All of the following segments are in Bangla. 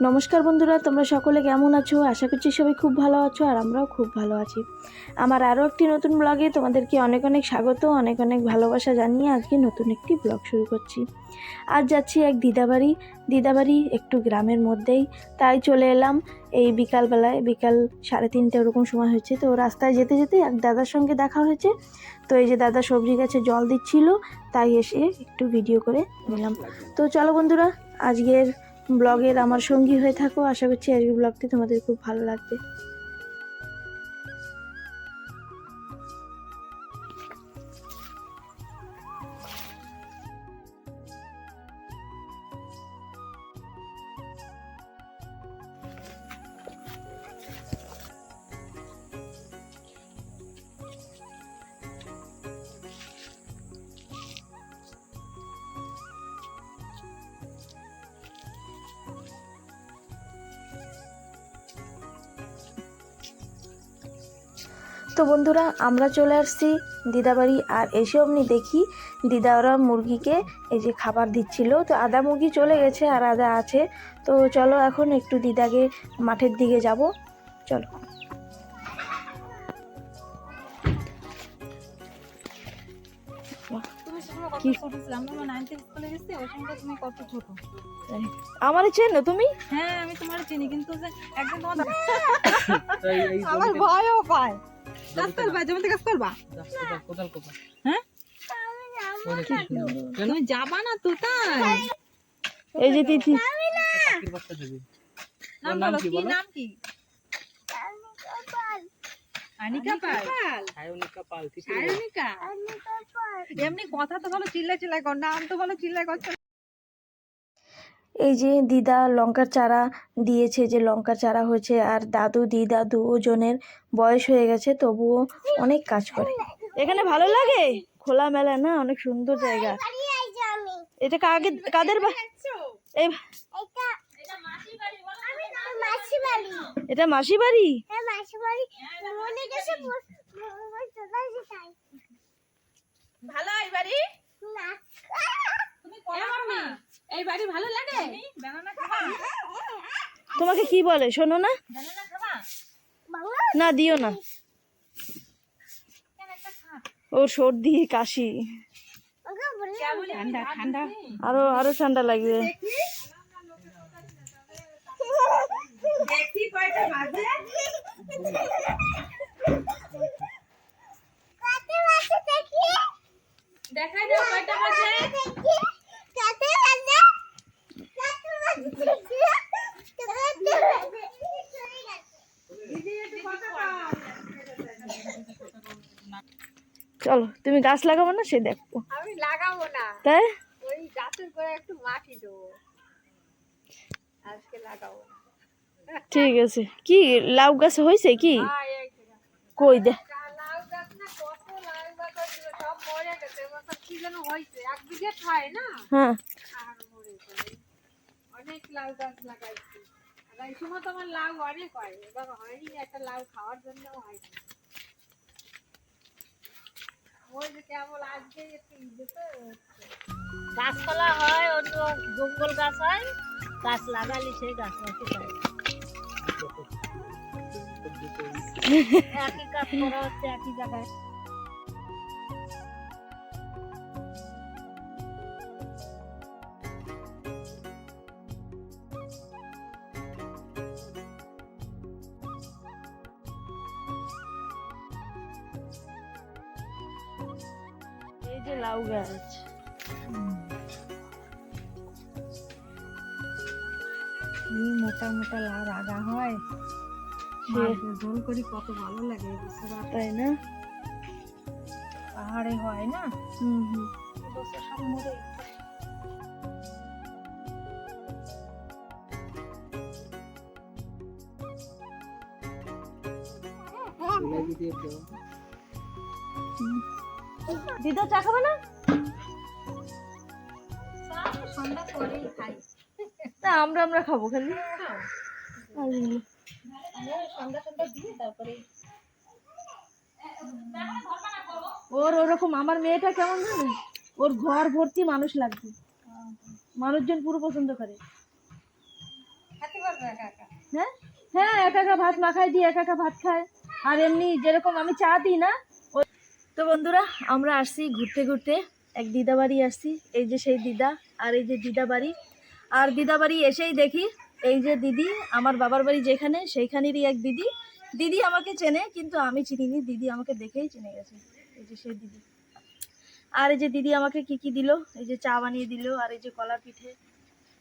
নমস্কার বন্ধুরা, তোমরা সকলে কেমন আছো? আশা করছি সবাই খুব ভালো আছো আর আমরাও খুব ভালো আছি। আমার আরও একটি নতুন ব্লগে তোমাদেরকে অনেক অনেক স্বাগত, অনেক অনেক ভালোবাসা জানিয়ে আজকে নতুন একটি ব্লগ শুরু করছি। আজ যাচ্ছি এক দিদাবাড়ি দিদাবাড়ি একটু গ্রামের মধ্যেই, তাই চলে এলাম এই বিকালবেলায়, বিকাল সাড়ে তিনটে ওরকম সময় হয়েছে। তো রাস্তায় যেতে যেতে এক দাদার সঙ্গে দেখা হয়েছে। তো এই যে দাদা সবজি গাছে জল দিচ্ছিল, তাই এসে একটু ভিডিও করে নিলাম। তো চলো বন্ধুরা, আজকের ব্লগের আমার সঙ্গী হয়ে থাকো। আশা করছি আজকের ব্লগটি তোমাদের খুব ভালো লাগবে। তো বন্ধুরা আমরা চলে আসছি দিদাবাড়ি আর এসে অমনি দেখি দিদা ওরা মুরগিকে এই যে খাবার দিচ্ছিল। তো আদা মুরগি চলে গেছে আর আদা আছে। তো চলো এখন একটু দিদাকে মাঠের দিকে যাব। চলো। আমরা চেনো তুমি? হ্যাঁ আমি তোমার চিনি কিন্তু যে তোমার আমার ভয়ও পায়। কাজ করবা জমিতে কাজ করবা? কোদাল কোদাল হ্যাঁ? তুমি যাবা না তো তাই। এই যে তিথি। পাখির বাচ্চা দেবে নাম নাম বলো কি কি নাম কি? আনিকা পাল। সায়নিকা পাল ঠিক এমনি কথা তো ভালো চিল্লা চিল্লাই কর নাম তো ভালো চিল্লাই করছ এই যে দিদা লঙ্কার চারা দিয়েছে যে লঙ্কার চারা হয়েছে আর দাদু দিদা দুজনের বয়স হয়ে গেছে তবুও অনেক কাজ করে। এখানে ভালো লাগে? খোলা মেলা না অনেক সুন্দর জায়গা। এটা কাকে কাদের এই এটা মাসি বাড়ি? ভালো এই বাড়ি? এই বাড়ি ভালো লাগে? তোমাকে কি বলে শোনো না? না দিও না। ওর সর্দি কাশি। ঠান্ডা ঠান্ডা। আরও আরও ঠান্ডা লাগবে। দেখি। কয়টা বাজে। দেখাই কয়টা বাজে। চলো তুমি গাছ লাগাবো না সে দেখব। আমি লাগাবো না। তাই? ওই গাছের করে একটু মাটি দেবো। আজকে লাগাবো ঠিক আছে। কি লাউ গাছ হয়েছে কি? আয় এই যে। গাছ। কই দে হ্যাঁ। অনেক লাউ গাছ লাগাইছি। আর এই সময় তোমার লাউ অনেক হয় এবার হয়নি একটা লাউ খাওয়ার জন্যও হয়নি। ওই যে কেবল আজকে একটু গাছপালা হয় অন্য জঙ্গল গাছ হয় গাছ লাগালে সেই গাছ হতে পারে। একই কাজ করা হচ্ছে একই জায়গায়। কি মোটা মোটা লাউ রাগা হয়। ঝোল করি কত ভালো লাগে তাই না? পাহাড়ে হয় না? হুম হুম। সব মরে। দিদা চা খাবে না? সন্ধ্যা না আমরা আমরা খাব খালি। দিয়ে ওর ওরকম আমার মেয়েটা কেমন জানো? ওর ঘর ভর্তি মানুষ লাগবে মানুষজন পুরো পছন্দ করে। হ্যাঁ? হ্যাঁ একা একা ভাত মাখাই দিই একা একা ভাত খায়। আর এমনি যেরকম আমি চা দিই না তো বন্ধুরা আমরা আসছি ঘুরতে ঘুরতে। এক দিদা বাড়ি আসছি এই যে সেই দিদা আর এই যে দিদা বাড়ি আর দিদা বাড়ি এসেই দেখি, এই যে দিদি, আমার বাবার বাড়ি যেখানে, সেইখানেরই এক দিদি। দিদি আমাকে চেনে, কিন্তু আমি চিনিনি, দিদি আমাকে দেখেই চিনে গেছে, এই যে সেই দিদি। আর এই যে দিদি আমাকে কি কি দিল, এই যে চা বানিয়ে দিল, আর এই যে কলার পিঠে।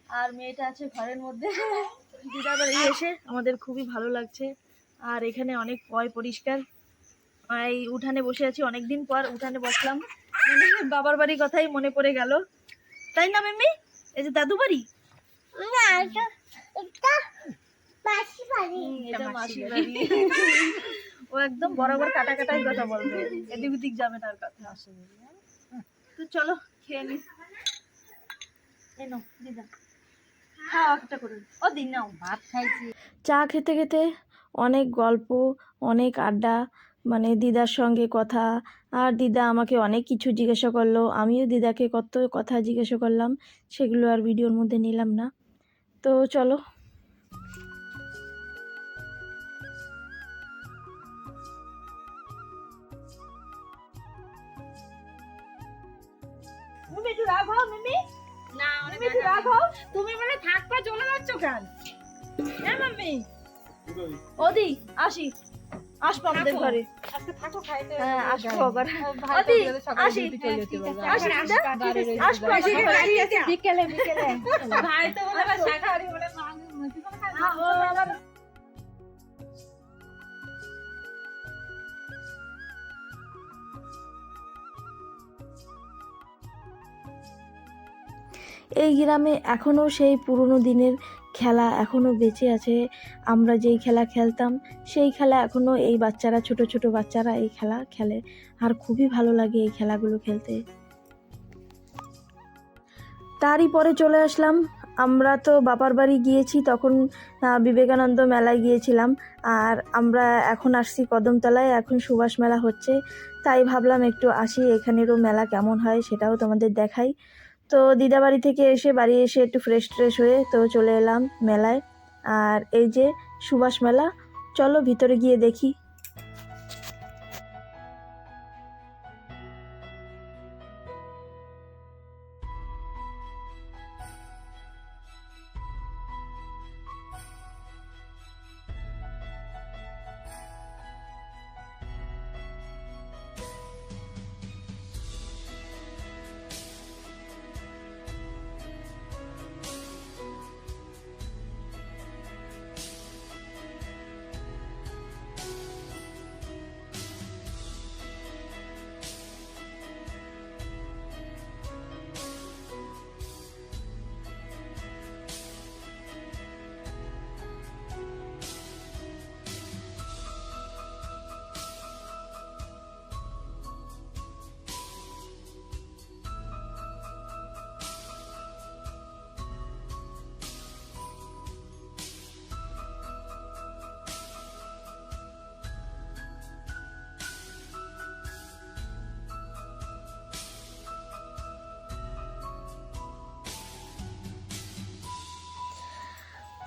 আর মেয়েটা আছে ঘরের মধ্যে। দিদা বাড়ি এসে আমাদের খুবই ভালো লাগছে। আর এখানে অনেক পয় পরিষ্কার। এই উঠানে বসে আছি অনেক দিন পর উঠানে বসলাম। মানে বাবার বাড়ির কথাই মনে পড়ে গেল। তাই না মেমি এই যে দাদু বাড়ি? এটা বাড়ি। ও একদম বরাবর কাটা কাটাই কথা বলবে। এদিক ওদিক যাবে আর কথা তো চলো খেয়ে নি। এনো দিদা চা খেতে খেতে অনেক গল্প অনেক আড্ডা মানে দিদার সঙ্গে কথা। আর দিদা আমাকে অনেক কিছু জিজ্ঞাসা করল। আমিও দিদাকে কত কথা জিজ্ঞাসা করলাম। সেগুলো আর ভিডিওর মধ্যে নিলাম না। তো চলো। মিমি একটু রাখো মিমি। না মিমি একটু রাখো তুমি মানে থাকবা চলে যাচ্ছ কেন? হ্যাঁ মাম্মি? ওদি আসি। আসব আমাদের ঘরে। হ্যাঁ আসব আবার। আসি। আসব বিকেলে ভাই তো বলে এই গ্রামে এখনও সেই পুরনো দিনের খেলা এখনও বেঁচে আছে। আমরা যেই খেলা খেলতাম, সেই খেলা এখনও এই বাচ্চারা, ছোট ছোট বাচ্চারা এই খেলা খেলে। আর খুবই ভালো লাগে এই খেলাগুলো খেলতে। তারই পরে চলে আসলাম। আমরা তো বাবার বাড়ি গিয়েছি, তখন বিবেকানন্দ মেলায় গিয়েছিলাম। আর আমরা এখন আসছি কদমতলায়, এখন সুভাষ মেলা হচ্ছে। তাই ভাবলাম একটু আসি, এখানেরও মেলা কেমন হয় সেটাও তোমাদের দেখাই। তো দিদা বাড়ি থেকে এসে বাড়ি এসে একটু ফ্রেশ ট্রেশ হয়ে তো চলে এলাম মেলায়। আর এই যে সুভাষ মেলা, চলো ভিতরে গিয়ে দেখি।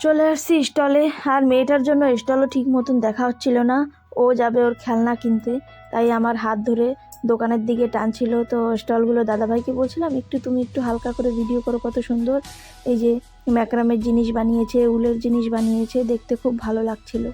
চলে আসছি স্টলে, আর মেয়েটার জন্য স্টলও ঠিক মতন দেখা হচ্ছিল না। ও যাবে ওর খেলনা কিনতে, তাই আমার হাত ধরে দোকানের দিকে টানছিল। তো স্টলগুলো দাদাভাইকে বলছিলাম, একটু তুমি একটু হালকা করে ভিডিও করো কত সুন্দর। এই যে ম্যাকরামের জিনিস বানিয়েছে, উলের জিনিস বানিয়েছে, দেখতে খুব ভালো লাগছিল।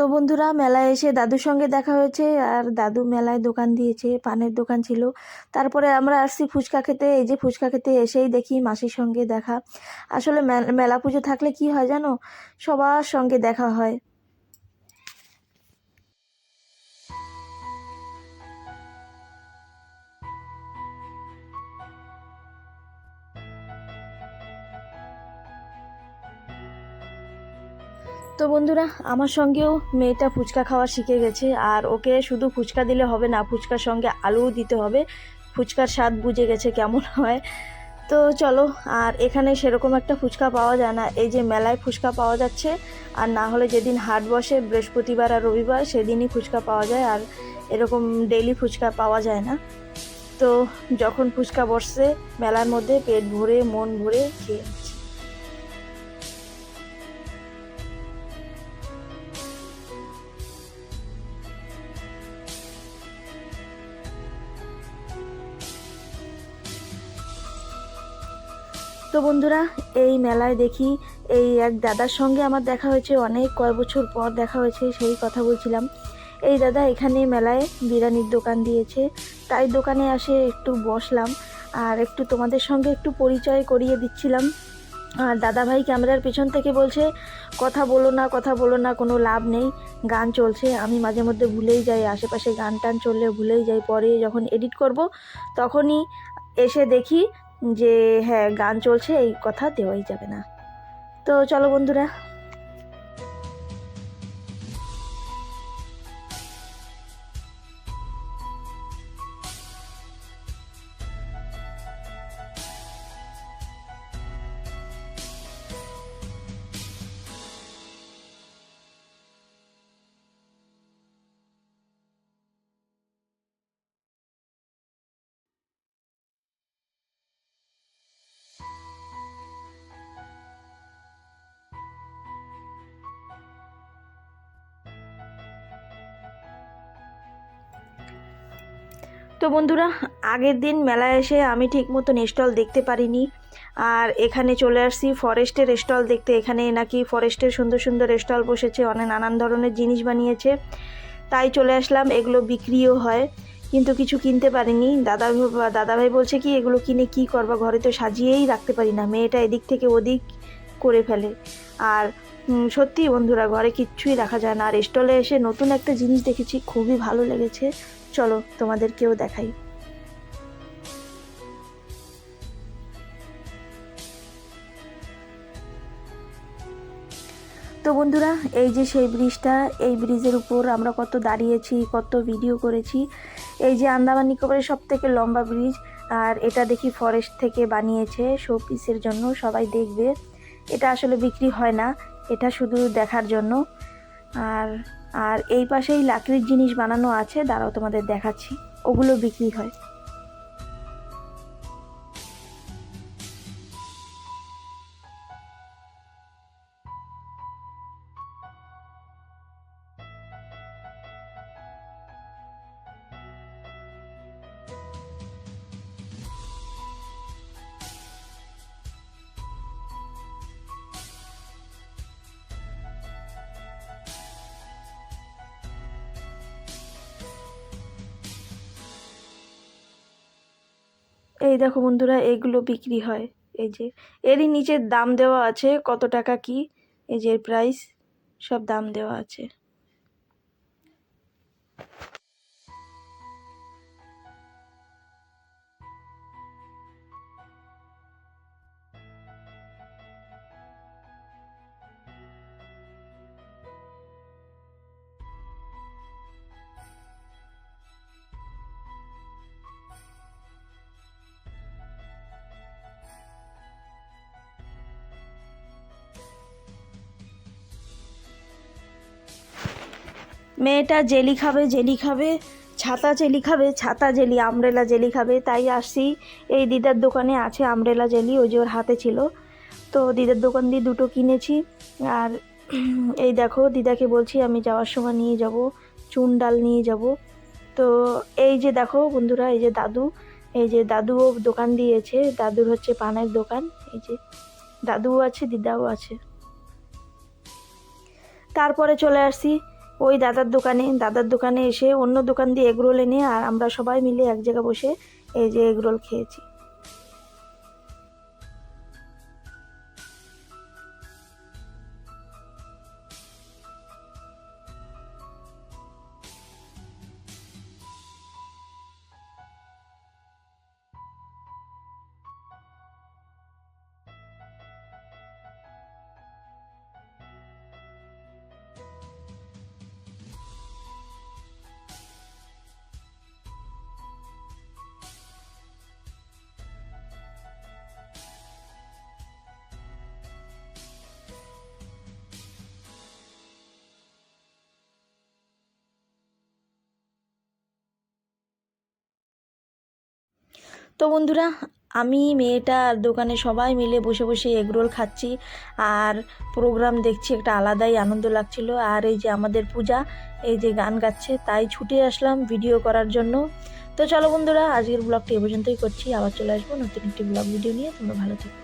তো বন্ধুরা, মেলায় এসে দাদুর সঙ্গে দেখা হয়েছে আর দাদু মেলায় দোকান দিয়েছে, পানের দোকান ছিল। তারপরে আমরা আসছি ফুচকা খেতে, এই যে ফুচকা খেতে এসেই দেখি মাসির সঙ্গে দেখা। আসলে মেলা পুজো থাকলে কি হয় জানো? সবার সঙ্গে দেখা হয়। তো বন্ধুরা, আমার সঙ্গেও মেয়েটা ফুচকা খাওয়া শিখে গেছে, আর ওকে শুধু ফুচকা দিলে হবে না, ফুচকার সঙ্গে আলুও দিতে হবে। ফুচকার স্বাদ বুঝে গেছে কেমন হয়। তো চলো, আর এখানে সেরকম একটা ফুচকা পাওয়া যায় না। এই যে মেলায় ফুচকা পাওয়া যাচ্ছে, আর না হলে যেদিন হাট বসে, বৃহস্পতিবার আর রবিবার, সেদিনই ফুচকা পাওয়া যায়, আর এরকম ডেইলি ফুচকা পাওয়া যায় না। তো যখন ফুচকা বসছে, মেলার মধ্যে পেট ভরে, মন ভরে খেয়ে তো বন্ধুরা, এই মেলায় দেখি এই এক দাদার সঙ্গে আমার দেখা হয়েছে, অনেক কয় বছর পর দেখা হয়েছে, সেই কথা বলছিলাম। এই দাদা এখানে মেলায় বিরিয়ানির দোকান দিয়েছে, তাই দোকানে আসে একটু বসলাম, আর একটু তোমাদের সঙ্গে একটু পরিচয় করিয়ে দিচ্ছিলাম। আর দাদা ভাই ক্যামেরার পেছন থেকে বলছে, কথা বলো না, কথা বলো না, কোনো লাভ নেই, গান চলছে। আমি মাঝে মধ্যে ভুলেই যাই, আশেপাশে গান টান চললে ভুলেই যাই, পরে যখন এডিট করব, তখনই এসে দেখি যে হ্যাঁ গান চলছে এই কথা দেওয়াই যাবে না। তো চলো বন্ধুরা তো বন্ধুরা, আগের দিন মেলায় এসে আমি ঠিক মতন স্টল দেখতে পারিনি। আর এখানে চলে আসছি ফরেস্টের স্টল দেখতে। এখানে নাকি ফরেস্টের সুন্দর সুন্দর স্টল বসেছে, অনেক নানান ধরনের জিনিস বানিয়েছে। তাই চলে আসলাম, এগুলো বিক্রিও হয়, কিন্তু কিছু কিনতে পারিনি। দাদা দাদাভাই বলছে কি, এগুলো কিনে কি করবা? ঘরে তো সাজিয়েই রাখতে পারি না। মেয়েটা এদিক থেকে ওদিক করে ফেলে। আর সত্যি বন্ধুরা, ঘরে কিচ্ছুই রাখা যায় না। আর স্টলে এসে নতুন একটা জিনিস দেখেছি, খুবই ভালো লেগেছে। চলো, তোমাদেরকেও দেখাই। তো বন্ধুরা, এই যে সেই ব্রিজটা, এই ব্রিজের উপর আমরা কত দাঁড়িয়েছি, কত ভিডিও করেছি, এই যে আন্দামান নিকোবরের সব থেকে লম্বা ব্রিজ, আর এটা দেখি ফরেস্ট থেকে বানিয়েছে শো পিসের জন্য, সবাই দেখবে। এটা আসলে বিক্রি হয় না, এটা শুধু দেখার জন্য। আর আর এই পাশেই লাকড়ির জিনিস বানানো আছে দাঁড়াও তোমাদের দেখাচ্ছি। ওগুলো বিক্রি হয়। এই দেখো বন্ধুরা, এগুলো বিক্রি হয়। এই যে, এরই নিচের দাম দেওয়া আছে কত টাকা কি? এই যে প্রাইস সব দাম দেওয়া আছে। মেয়েটা জেলি খাবে জেলি খাবে, ছাতা জেলি খাবে, ছাতা জেলি, আমরেলা জেলি খাবে। তাই আসছি। এই দিদার দোকানে আছে আমরেলা জেলি, ওই যে ওর হাতে ছিল। তো দিদার দোকান দিয়ে দুটো কিনেছি। আর এই দেখো, দিদাকে বলছি আমি যাওয়ার সময় নিয়ে যাব, চুন ডাল নিয়ে যাব। তো এই যে দেখো বন্ধুরা, এই যে দাদু, এই যে দাদুও দোকান দিয়েছে। দাদুর হচ্ছে পানের দোকান। এই যে দাদুও আছে, দিদাও আছে। তারপরে চলে আসছি। ওই দাদার দোকানে দাদার দোকানে এসে অন্য দোকান দিয়ে এগরোল এনে আর আমরা সবাই মিলে এক জায়গায় বসে এই যে এগরোল খেয়েছি। তো বন্ধুরা, আমি মেয়েটা আর দোকানে সবাই মিলে বসে বসে এগরোল খাচ্ছি আর প্রোগ্রাম দেখছি একটা আলাদাই আনন্দ লাগছিল। আর এই যে আমাদের পূজা, এই যে গান গাচ্ছে, তাই ছুটে আসলাম ভিডিও করার জন্য। তো চলো বন্ধুরা, আজকের ব্লগটি এ পর্যন্তই করছি। আবার চলে আসব নতুন একটি ব্লগ ভিডিও নিয়ে। তোমরা ভালো থেকো।